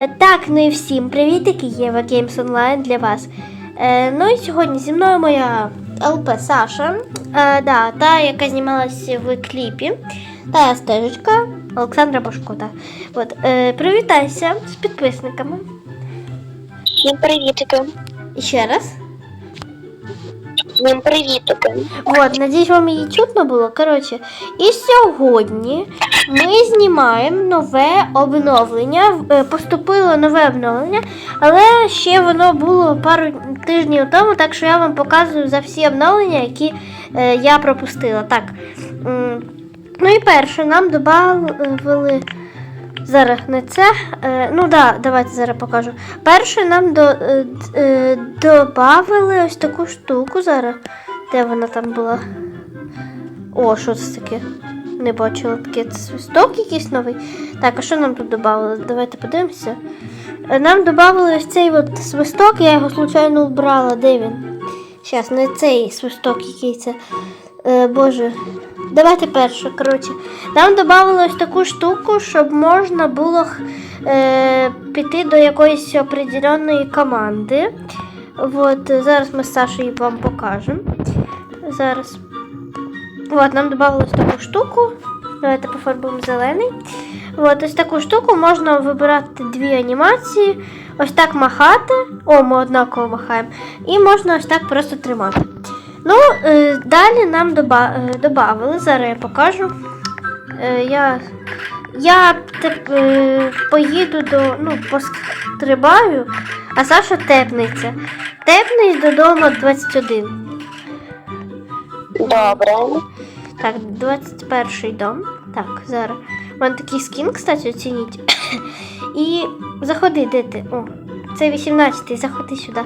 Так, ну і всім привітики, Єва Games Online для вас. Е, ну і сьогодні зі мною моя ЛП Саша, е, да, та, яка знімалася в кліпі, та стежечка Олександра Башкота. От, е, привітайся з підписниками. Всім привітики. Ще раз. Всім привітики. От, надіюсь, вам її чутно було. Коротше, і сьогодні ми знімаємо нове обновлення. Е, Поступило нове обновлення, але ще воно було пару тижнів тому, так що я вам показую за всі обновлення, які е, я пропустила. Так. Ну і перше, нам додали. Зараз не це. Е, ну да, давайте зараз покажу. Перше нам до, е, е, додали ось таку штуку зараз. Де вона там була? О, що це таке? Не бачила таке. Це свисток якийсь новий. Так, а що нам тут додали? Давайте подивимося. Нам додали ось цей от свисток, я його случайно вбрала. Де він? Зараз, не цей свисток, який це. Боже. Давайте перше. Коротше, нам додали ось таку штуку, щоб можна було е, піти до якоїсь определеної команди. От, зараз ми з Сашею вам покажемо. Зараз. От, нам додали ось таку штуку. Давайте пофарбуємо зелений. От, ось таку штуку можна вибирати дві анімації, ось так махати. О, ми однаково махаємо. І можна ось так просто тримати. Ну, е, далі нам доба, е, додали, зараз я покажу. Е, я я теп, поїду до. ну, пострибаю, а Саша тепнеться. Тепнись додому 21. Добре. Так, 21 дом. Так, зараз. У мене такий скін, кстати, оцініть. І заходи, де ти? О, це 18-й, заходи сюди.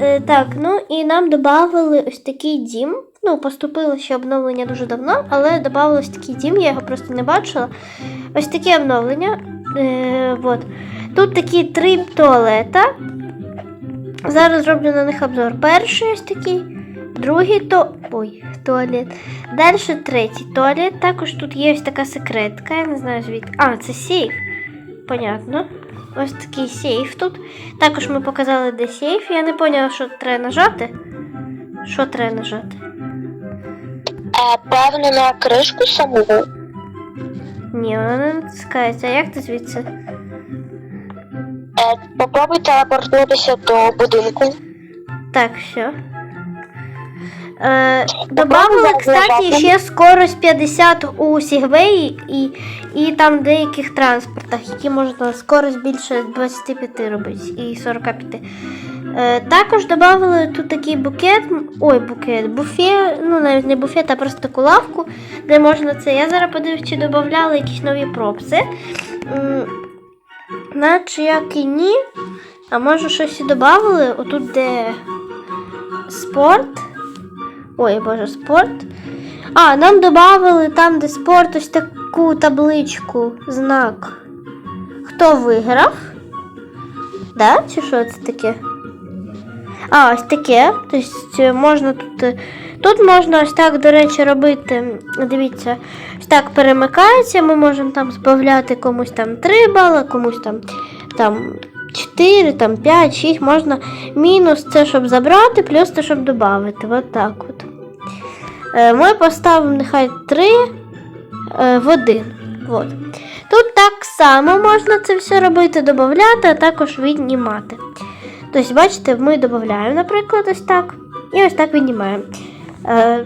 Е, так, ну і нам додали ось такий дім. Ну, поступило ще обновлення дуже давно, але додали ось такий дім, я його просто не бачила. Ось таке обновлення. Е, вот. Тут такі три туалета. Зараз зроблю на них обзор. Перший ось такий, другий то. Ой, туалет. Далі третій туалет. Також тут є ось така секретка, я не знаю звідки. А, це сейф. Понятно. Ось такий сейф тут. Також ми показали, де сейф. Я не поняла, що треба нажати. Що треба нажати? Е, певно, на кришку саму. Ні, вона не натискається. А як ти звідси? Е, попробуй телепортнутися до будинку. Так, все. Добавили, кстати, ще скорость 50 у Сігвеї і, і там деяких транспортах, які можна скорость більше 25 робити і 45. Е, також додали тут такий букет, ой, букет, буфет, ну навіть не буфет, а просто таку лавку, де можна це. Я зараз подивлюсь, чи додавали якісь нові пропси. М, Наче як і ні. А може щось і додали? Отут де спорт. Ой, боже, спорт. А, нам додали там, де спорт, ось таку табличку, знак. Хто виграв? Да? Чи що це таке? А, ось таке. Тобто можна тут. е, Тут можна ось так, до речі, робити. Дивіться, ось так перемикається. Ми можемо там збавляти комусь там 3 бали, комусь там, там 4, там 5, 6. Можна мінус це, щоб забрати, плюс це, щоб додати. От так от. Е, Ми поставимо нехай 3 е, в 1. От. Тут так само можна це все робити, додати, а також віднімати. Тобто, бачите, ми додаємо, наприклад, ось так. І ось так віднімаємо. Е,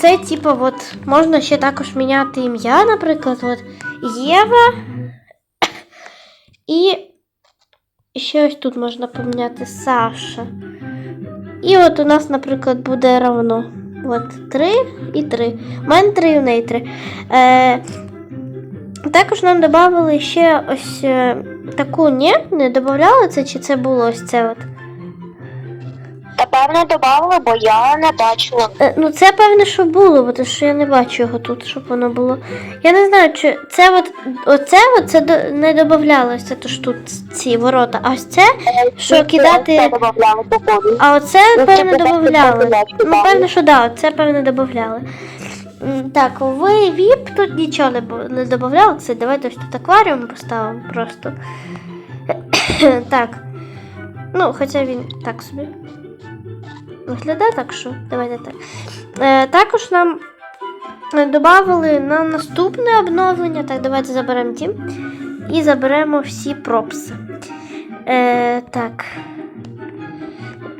Це, типу, от, можна ще також міняти ім'я, наприклад, от Єва. І ще ось тут можна поміняти Саша. І от у нас, наприклад, буде равно. От три і три. У мене три у неї три. Е, також нам додали ще ось е, таку ні, не додавали це, чи це було ось це от. Та певно додали, бо я не бачила. Е, Ну, це певне, що було, бо то що я не бачу його тут, щоб воно було. Я не знаю, чи це от оце от це до- не додавалося, то ж тут ці ворота. А ось це, що Це кидати. додавали походу. А оце, Ну, це питання додавали. Ну, так. певне, що да, це певне додавали. М, Так, ви VIP тут нічого не, бу- не додавали. Це давайте ось тут акваріум поставимо просто. так. Ну, хоча він так собі. Виглядає так, що давайте так. Е, також нам додали на наступне обновлення. Так, давайте заберемо ті. І заберемо всі пропси. Е, так.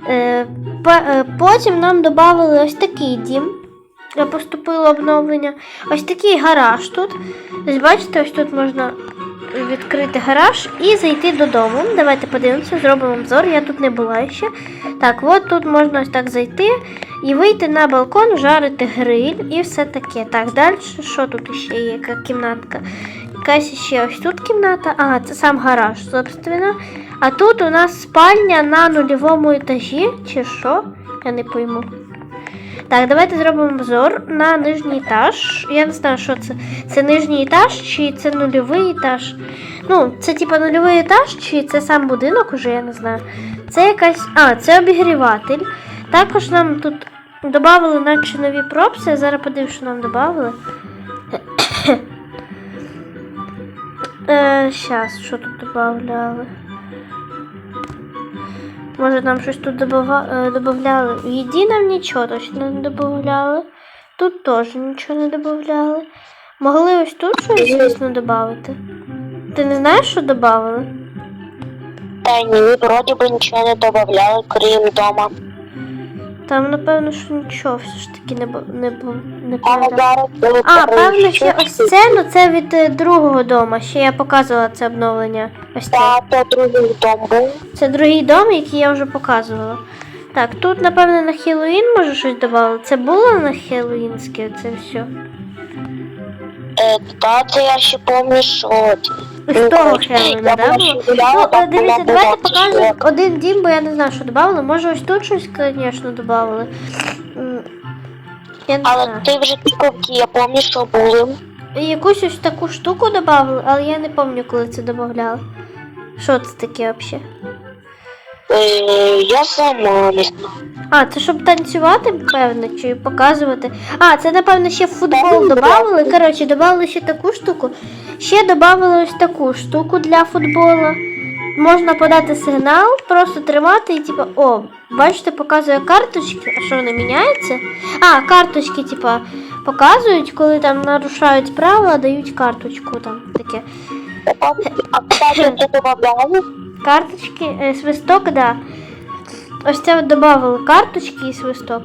Е, е, потім нам додали ось такий дім. Поступило обновлення. Ось такий гараж тут. Ось бачите, ось тут можна відкрити гараж і зайти додому. Давайте подивимося, зробимо обзор. Я тут не була ще. Так, от тут можна ось так зайти і вийти на балкон, жарити гриль і все таке. Так, далі що тут ще є? Яка кімнатка? Якась ще ось тут кімната. Ага, це сам гараж, собственно. А тут у нас спальня на нульовому етажі, чи що? Я не пойму. Так, давайте зробимо обзор на нижній етаж. Я не знаю, що це. Це нижній етаж чи це нульовий етаж. Ну, це типа нульовий етаж, чи це сам будинок уже, я не знаю. Це якась. А, це обігріватель. Також нам тут додали наче нові пропси. Я зараз подивлюсь, що нам додали. Е, щас, що тут додавали? Може нам щось тут добава- е, додавали. В їді нам нічого точно не додавали. Тут теж нічого не додавали. Могли ось тут щось, звісно, додати. Ти не знаєш, що додавали? Та ні, вроді би нічого не додавали, крім дома. Там, напевно, що нічого все ж таки не бу- не, бу- не передав. А, певно, ще ось це, ну це від е, другого дому. Ще я показувала це обновлення. Ось це. Та, то другий дом був. Це другий дом, який я вже показувала. Так, тут, напевно, на Хеллоуін може щось додали. Це було на Хеллоуінське, це все. Е, та, це я ще пам'ятаю, що... З ну, того коротше, Хеллоуіна, да? було? Ну, е, дивіться, давайте покажемо один дім, бо я не знаю, що додали. Може ось тут щось, звісно. Я не Але знаю. ти вже піковки, я пам'ятаю, що були. І Якусь ось таку штуку додали, але я не пам'ятаю, коли це додавали. Що це таке взагалі? Е, я сама не знаю. А, це щоб танцювати, певно, чи показувати. А, це, напевно, ще в футбол додали. Коротше, додали ще таку штуку. Ще додали ось таку штуку для футбола. Можна подати сигнал, просто тримати і типу, о, бачите, показує карточки. А що вони міняються? А, карточки, типа, показують, коли там нарушають правила, дають карточку там таке. А ти додавали? Карточки, е, свисток, да. Ось це додавали карточки і свисток.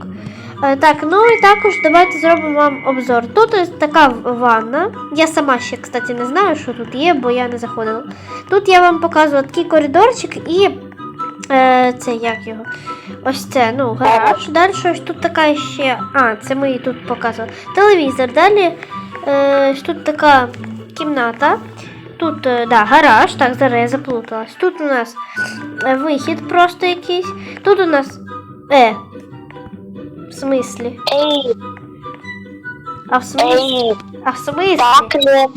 Е, так, ну і також давайте зробимо вам обзор. Тут ось така ванна. Я сама ще, кстати, не знаю, що тут є, бо я не заходила. Тут я вам показувала такий коридорчик і е, це як його? Ось це, ну, гараж. Далі ось тут така ще. А, це ми і тут показували. Телевізор. Далі е, ось тут така кімната. Тут, е, да, гараж, так, зараз я заплуталась. Тут у нас е, вихід просто якийсь. Тут у нас. Е. В смислі? Ей, А в смислі? ей, А в смислі? так не.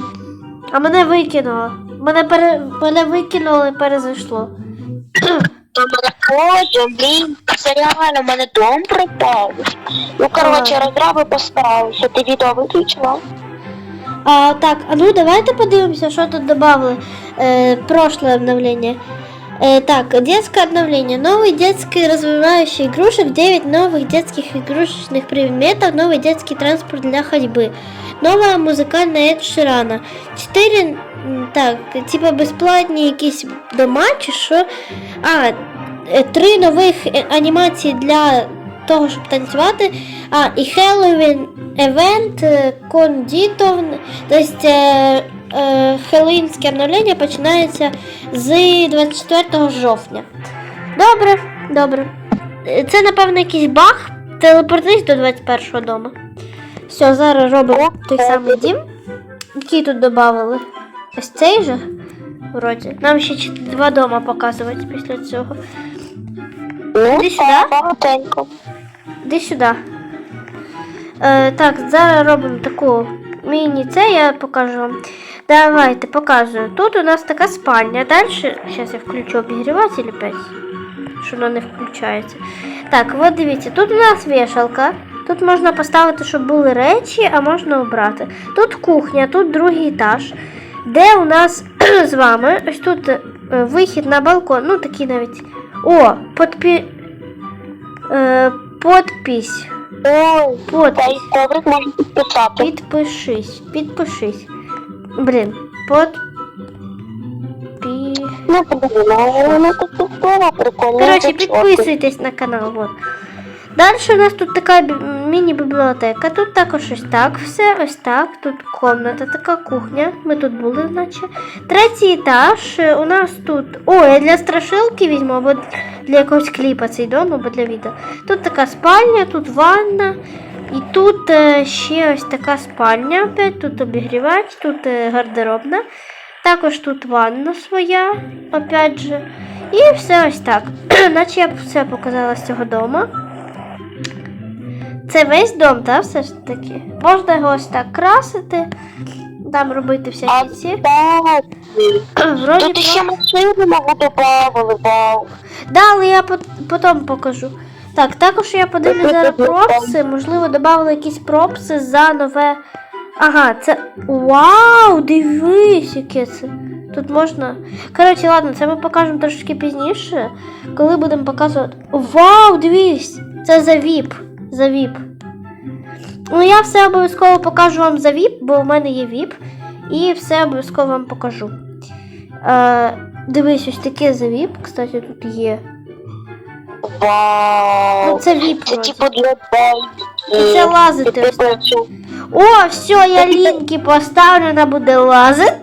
А мене викинуло. Мене пере... мене викинуло і перезайшло. То мене потім, блін, це реально, мене дом пропав. Ну, коротше, розраби постаралися, ти відео виключила? А, так, а ну давайте подивимося, що тут добавили. Э, прошлое обновление. Э, так, детское обновление. Новый детский развивающий игрушек, 9 новых детских игрушечных предметов, новый детский транспорт для ходьбы. Новая музикальна Эд Ширана. 4, так, типа безплатні якісь дома чи що. А, е, три нових е, анімації для того, щоб танцювати. А, і Halloween евент, кондітов, тобто е, е, Хеллоуінське обновлення починається з 24 жовтня. Добре, добре. Е, Це, напевно, якийсь баг. Телепортуйся до 21-го дому. Все, зараз робимо той самий дім, який тут додали. Ось цей же. Вроді. Нам ще два дома показують після цього. Ну, Іди сюди. Іди сюди. Е, так, зараз робимо таку міні це, я покажу вам. Давайте показую. Тут у нас така спальня. Далі. Зараз я включу обігріватель опять. Що воно не включається. Так, от дивіться, тут у нас вішалка. Тут можна поставити, щоб були речі, а можна обрати. Тут кухня, тут другий етаж, де у нас з вами ось тут е, вихід на балкон. Ну, такий навіть. О, подпі... е, подпись. Ой, Подпись. коврик можна підписати. Підпишись, підпишись. Блін, под... Ну, подивіться, вона тут прикольно. Коротше, підписуйтесь на канал. Вот. Далі у нас тут така міні-бібліотека. Тут також ось так все, ось так. Тут комната, така кухня. Ми тут були, наче. Третій етаж. е, У нас тут. О, я для страшилки візьму, або для якогось кліпа цей дом, або для відео. Тут така спальня, тут ванна. І тут е, ще ось така спальня. Опять тут обігрівач, тут е, гардеробна. Також тут ванна своя, опять же. І все ось так. Наче я все показала з цього дому. Це весь дом, так, все ж таки. Можна його ось так красити, там робити всякі ці. так, Вроді тут ще про- машини мабуть добавили, вау. Да, але я пот- потім покажу. Так, також я подивлюсь зараз пропси. Можливо, додали якісь пропси за нове. Ага, це. Вау! Дивись, яке це. Тут можна. Коротше, ладно, це ми покажемо трошки пізніше, коли будемо показувати. Вау, дивись! Це за VIP. За VIP. Ну, я все обов'язково покажу вам за VIP, бо у мене є VIP. І все обов'язково вам покажу. Е, дивись, ось таке за VIP, кстати, тут є. Ну, Вау. це VIP. Це типу для І це лазити ось. О, все, я ліньки поставлю, вона буде лазити.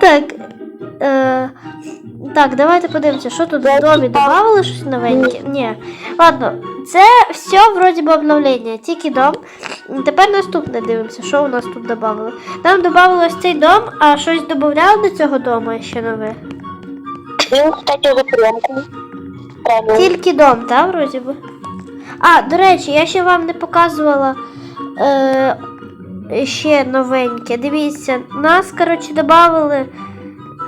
Так. Е, так, давайте подивимося, що тут в домі додавали щось новеньке. Ні. Ладно, це все вроді би обновлення, тільки дом. Тепер наступне дивимося, що у нас тут додавали. Нам додавали ось цей дом, а щось додавали до цього дому ще нове. Він, кстати, за Тільки дом, так, вроді би. А, до речі, я ще вам не показувала е, ще новеньке. Дивіться, нас, коротше, додали.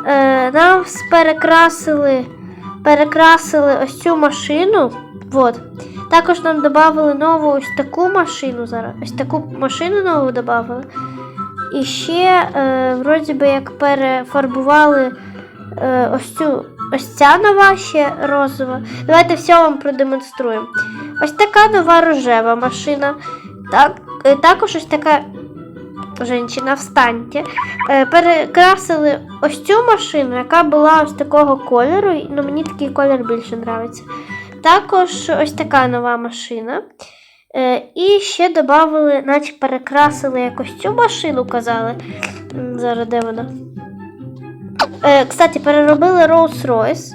Е, нам перекрасили, перекрасили ось цю машину. Вот. Також нам додали нову ось таку машину зараз. Ось таку машину нову додали. І ще, е, вроді би, як перефарбували е, ось цю ось ця нова ще розова. Давайте все вам продемонструємо. Ось така нова рожева машина. Так, е, також ось така жінчина, встаньте. Е, Перекрасили ось цю машину, яка була ось такого кольору. Ну, мені такий колір більше подобається. Також ось така нова машина. Е, І ще додали, наче перекрасили якось цю машину, казали. Зараз де вона? Е, кстати, переробили Rolls-Royce.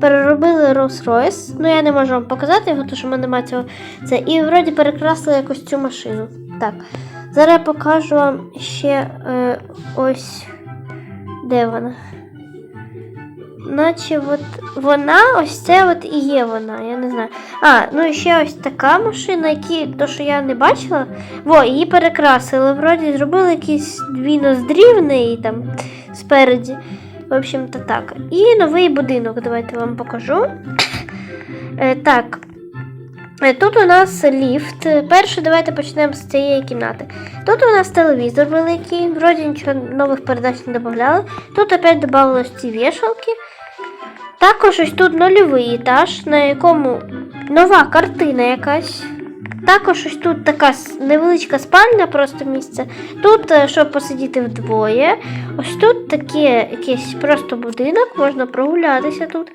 Переробили Rolls-Royce. Ну, я не можу вам показати його, тому що в мене немає цього. Це. І вроді перекрасили якось цю машину. Так. Зараз я покажу вам ще е, ось. Де вона? Наче от вона, ось це от і є вона, я не знаю. А, ну і ще ось така машина, які, то, що я не бачила. Во, її перекрасили. Вроді зробили якісь дві ноздрі в неї там спереді. В общем-то так. І новий будинок, давайте вам покажу. Е, так. Е, Тут у нас ліфт. Перше, давайте почнемо з цієї кімнати. Тут у нас телевізор великий, вроді нічого нових передач не додавали. Тут опять додавалось ці вішалки. Також ось тут нульовий етаж, на якому нова картина якась. Також ось тут така невеличка спальня, просто місце. Тут, е, щоб посидіти вдвоє. Ось тут таке якийсь просто будинок, можна прогулятися тут.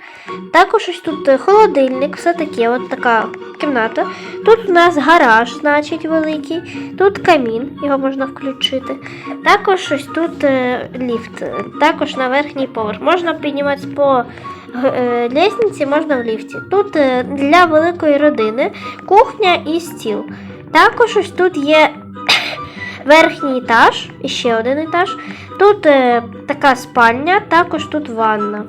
Також ось тут е, холодильник, все таке, от така кімната. Тут у нас гараж, значить, великий. Тут камін, його можна включити. Також ось тут е, ліфт, також на верхній поверх. Можна підніматися по лестниці, можна в ліфті. Тут е, для великої родини кухня і стіл. Також ось тут є верхній етаж, і ще один етаж. Тут е, така спальня, також тут ванна.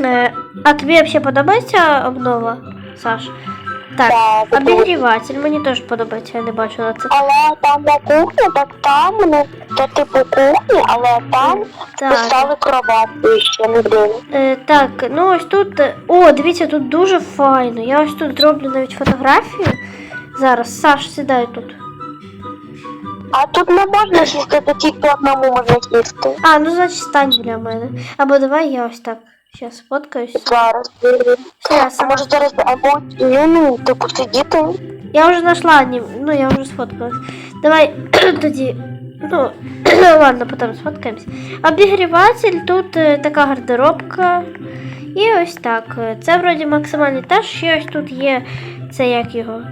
Е, а тобі взагалі подобається обнова, Саш? Так, обігріватель, мені теж подобається, я не бачила це. Але там на кухні, так там, ну, це типу кухні, але там Так. поставили кроватку ще не. Е, так, ну ось тут. е, О, дивіться, тут дуже файно. Я ось тут зроблю навіть фотографію. Зараз, Саш, сідай тут. А тут не можна сісти, тільки одному можна сісти. А, ну значить стань біля мене. Або давай я ось так. Зараз фоткаюсь. Зараз. Зараз. А може зараз або ну, типу сидіти? Я вже знайшла ним, ну я вже сфоткалась. Давай тоді. Ну, ладно, потім сфоткаємось. Обігріватель, тут е, така гардеробка. І ось так. Це вроді максимальний етаж. Ще ось тут є. Це як його.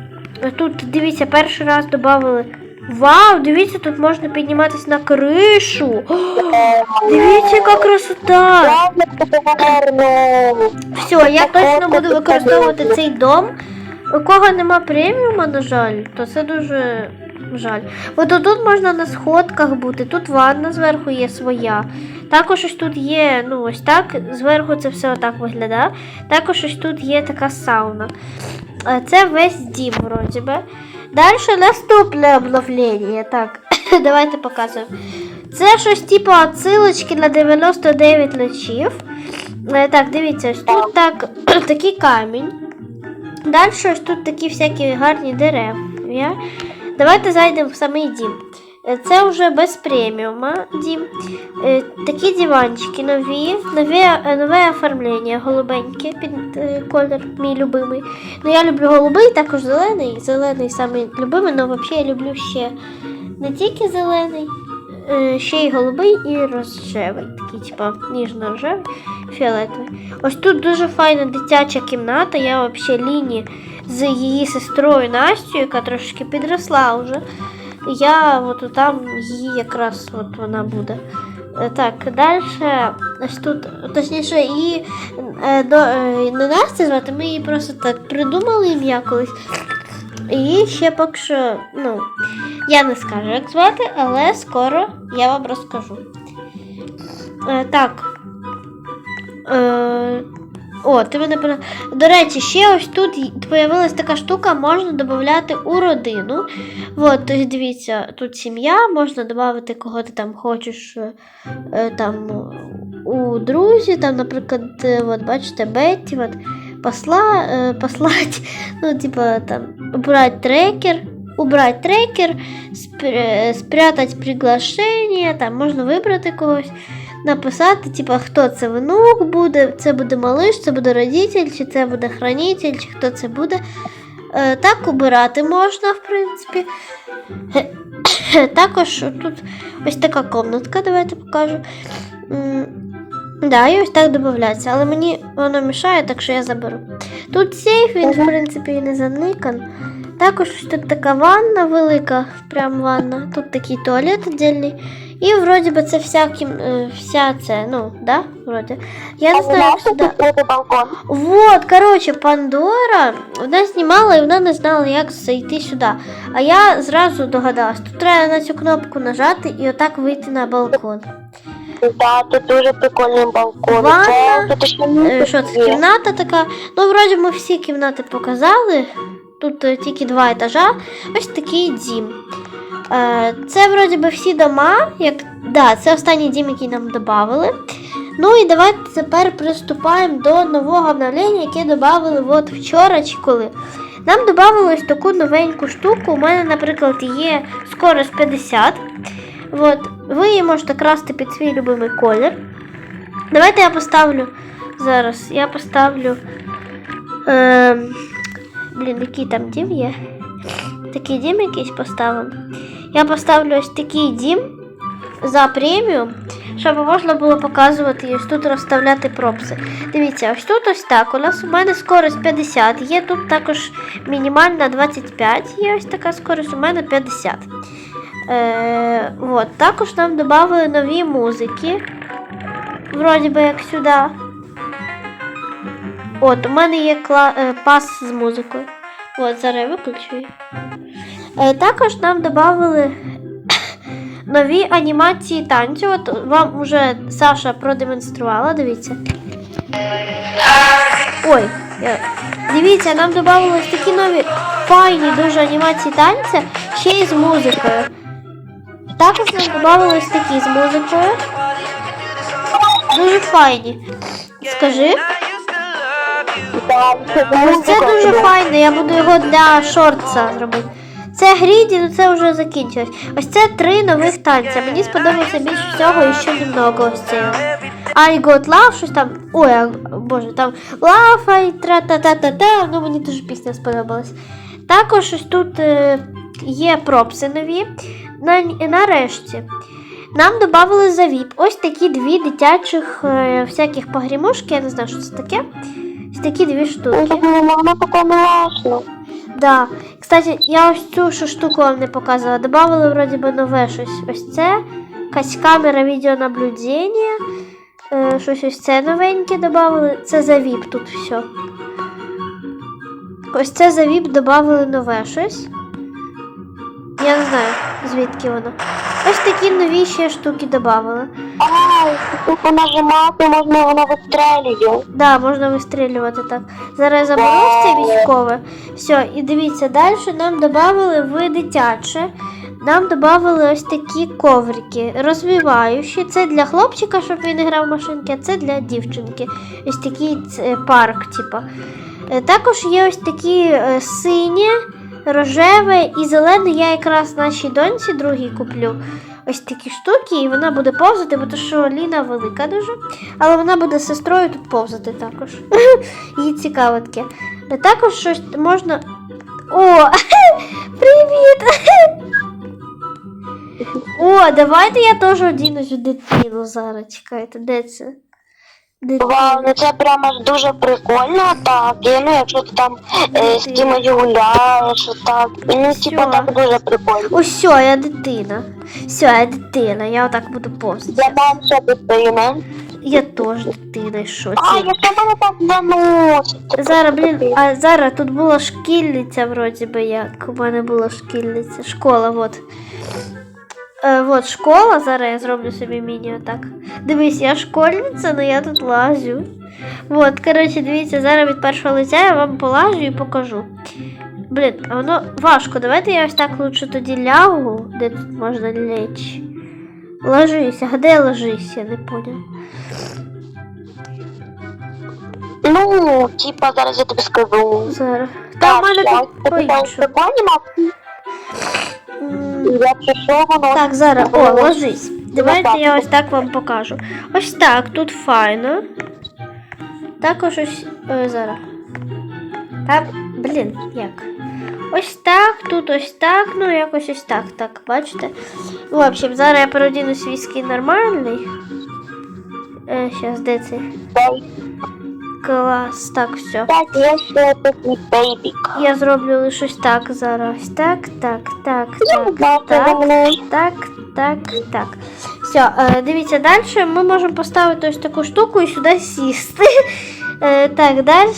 Тут, дивіться, перший раз додали. Вау, дивіться, тут можна підніматися на кришу. О, Дивіться, яка красота! Все, я точно буду використовувати цей дом. У кого нема преміума, на жаль, то це дуже жаль. От тут можна на сходках бути, тут ванна зверху є своя. Також ось тут є, ну ось так, зверху це все отак виглядає. Також ось тут є така сауна. Е, Це весь дім, вроді би. Далі наступне обновлення. Так, давайте показуємо. Це щось типу отсилочки на 99 ночів. Так, дивіться, ось тут так, такий камінь. Далі ось тут такі всякі гарні дерев'я. Давайте зайдемо в самий дім. Е, Це вже без преміума дім. Е, Такі диванчики нові, нове, е, нове оформлення, голубеньке під колір, мій любимий. Ну я люблю голубий, також зелений. Зелений самий любимий, але взагалі я люблю ще не тільки зелений, ще й голубий і рожевий. Такий, типа, ніжно-рожевий, фіолетовий. Ось тут дуже файна дитяча кімната. Я взагалі ліні з її сестрою Настю, яка трошки підросла вже. Я от там її якраз от вона буде. Е, Так, далі тут, точніше, її е, до, е, не Настя звати, ми її просто так придумали ім'я колись. І ще поки що, ну, я не скажу, як звати, але скоро я вам розкажу. Так. О, ти мене До речі, ще ось тут появилась така штука, можна додати у родину. От, ось дивіться, тут сім'я, можна додати кого ти там хочеш е, е, там у друзі, там, наприклад, е, от, бачите, Бетті, от, посла, послать, ну, типа там, убрать трекер, убрать трекер, спря- спрятать приглашення, там можна вибрати когось написати, типа, хто це внук буде, це буде малиш, це буде родитель, чи це буде хранитель, чи хто це буде. Е, так обирати можна, в принципі. Також тут ось така комнатка, давайте покажу. Да, і ось так додається, але мені воно мішає, так що я заберу. Тут сейф, він, в принципі, і не заникан. Також ось тут така ванна велика, прям ванна. Тут такий туалет віддільний. І вроді би це вся кім... е, вся це, ну, да, вроді. Я не знаю, як сюди. Вот, коротше, Пандора вона знімала і вона не знала, як зайти сюди. А я зразу догадалась, тут треба на цю кнопку нажати і отак вийти на балкон. Да, тут дуже прикольний балкон. Ванна. Е, Що це кімната така? Ну, вроді ми всі кімнати показали. Тут е, тільки два етажа. Ось такий дім. Е, Це вроді би всі дома. Як... Да, це останній дім, який нам додали. Ну і давайте тепер приступаємо до нового обновлення, яке додали от вчора чи коли. Нам додали таку новеньку штуку. У мене, наприклад, є скорость 50. От. Ви її можете красти під свій любимий колір. Давайте я поставлю зараз. Я поставлю. Е, блін, який там дім є? Такий дім якийсь поставимо. Я поставлю ось такий дім за преміум, щоб можна було показувати і ось тут розставляти пропси. Дивіться, ось тут ось так. У нас у мене скорость 50, є тут також мінімальна 25, є ось така скорость, у мене 50. Е, от. Також нам додали нові музики. Вроді би як сюди. От, у мене є кла- е, пас з музикою. От, зараз я виключу її. Е, також нам додали нові анімації танцю. От вам вже Саша продемонструвала, дивіться. Ой, дивіться, нам додали такі нові файні дуже анімації танця, ще й з музикою. Також нам додали такі з музикою. Дуже файні. Скажи. Ось це дуже файно, я буду його для шортса зробити. Це Гріді, ну це вже закінчилось. Ось це три нових танця. Мені сподобався більше всього і ще немного ось цього. I got love, щось там. Ой, боже, там love, і тра-та-та-та-та. Ну мені дуже пісня сподобалась. Також ось тут е, є пропси нові. На, нарешті. Нам додали за VIP ось такі дві дитячих е, всяких погрімушки, я не знаю, що це таке. Ось такі дві штуки. Таке милашне. Да. Кстати, я ось цю ще штуку вам не показувала. Добавили вроді би нове щось. Ось це. Якась камера відеонаблюдення. Е, щось ось це новеньке додали. Це за VIP тут все. Ось це за VIP додали нове щось. Я не знаю, звідки воно. Ось такі нові ще штуки додали. Ай, типу нажимати, можна воно вистрелює. Да, можна вистрілювати так. Зараз заберу це військове. Все, і дивіться, далі нам додали в дитяче. Нам додали ось такі коврики, розвиваючі. Це для хлопчика, щоб він грав в машинки, а це для дівчинки. Ось такий е, парк, типа. Е, Також є ось такі е, сині, рожеве і зелене. Я якраз нашій доньці другій куплю. Ось такі штуки, і вона буде повзати, бо то що Ліна велика дуже. Але вона буде сестрою тут повзати також. Їй цікаво таке. Також щось можна. О! Привіт! О, давайте я теж одінусь у дитину зараз. Чекайте, де це? Вау, ну це прямо ж дуже прикольно, так. І, ну, якщо ти там е, з кимось гуляєш, так. Ну, типа Всьо. так дуже прикольно. Ось все, я дитина. Все, я дитина, я отак буду повзати. Я менша дитина. Я теж дитина, і що А, це? я що мене так заносить? Зараз, блін, а зараз тут була шкільниця, вроді би як. У мене була шкільниця. Школа, от. Е, от школа, зараз я зроблю собі міні отак. Дивись, я школьниця, але я тут лазю. От, коротше, дивіться, зараз від першого лиця я вам полажу і покажу. Блін, а воно важко. Давайте я ось так лучше тоді лягу, де тут можна лечь. Ложись, а де ложись, я не поняв. Ну, типа, зараз я тобі скажу. Зараз. Та в мене тут по-іншому. Якщо що, воно... Так, зараз, о, ложись. Давайте я ось так вам покажу. Ось так, тут файно. Також ось. Е, зараз. Так, блін, як? Ось так, тут ось так, ну якось ось так, так, бачите? В общем, зараз я переодіну свій скін нормальний. Е, щас, де це? Клас, так, все. Так, я ще такий бейбік. Я зроблю лише так зараз. Так, так, так, так, так. Так, так, так. Все, дивіться, далі ми можемо поставити ось таку штуку і сюди сісти. Е, так, далі.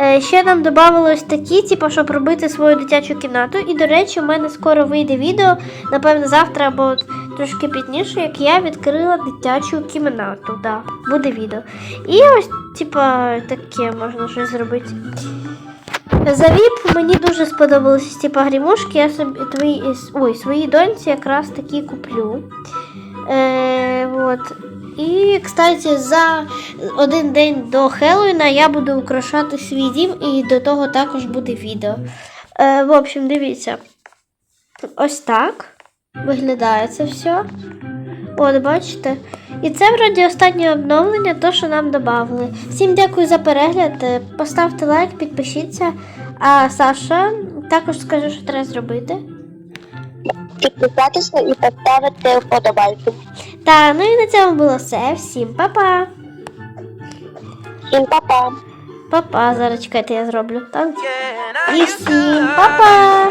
Е, ще нам додали ось такі, типу, щоб робити свою дитячу кімнату. І, до речі, у мене скоро вийде відео, напевно, завтра або трошки пізніше, як я відкрила дитячу кімнату. Да, буде відео. І ось, типа, таке можна щось зробити. За VIP мені дуже сподобалися ці погрімушки. Я собі твої, ой, своїй доньці якраз такі куплю. Е, вот. І, кстати, за один день до Хеллоуіна я буду украшати свій дім, і до того також буде відео. Е, в общем, дивіться. Ось так виглядає це все. От, бачите? І це вроді останнє обновлення, то, що нам додали. Всім дякую за перегляд. Е, Поставте лайк, підпишіться. А Саша також скаже, що треба зробити. Підписатися і поставити вподобайку. Та ну і на цьому було все. Всім па-па. Всім па-па. Па-па, зараз чекайте, я зроблю так. І всім па-па.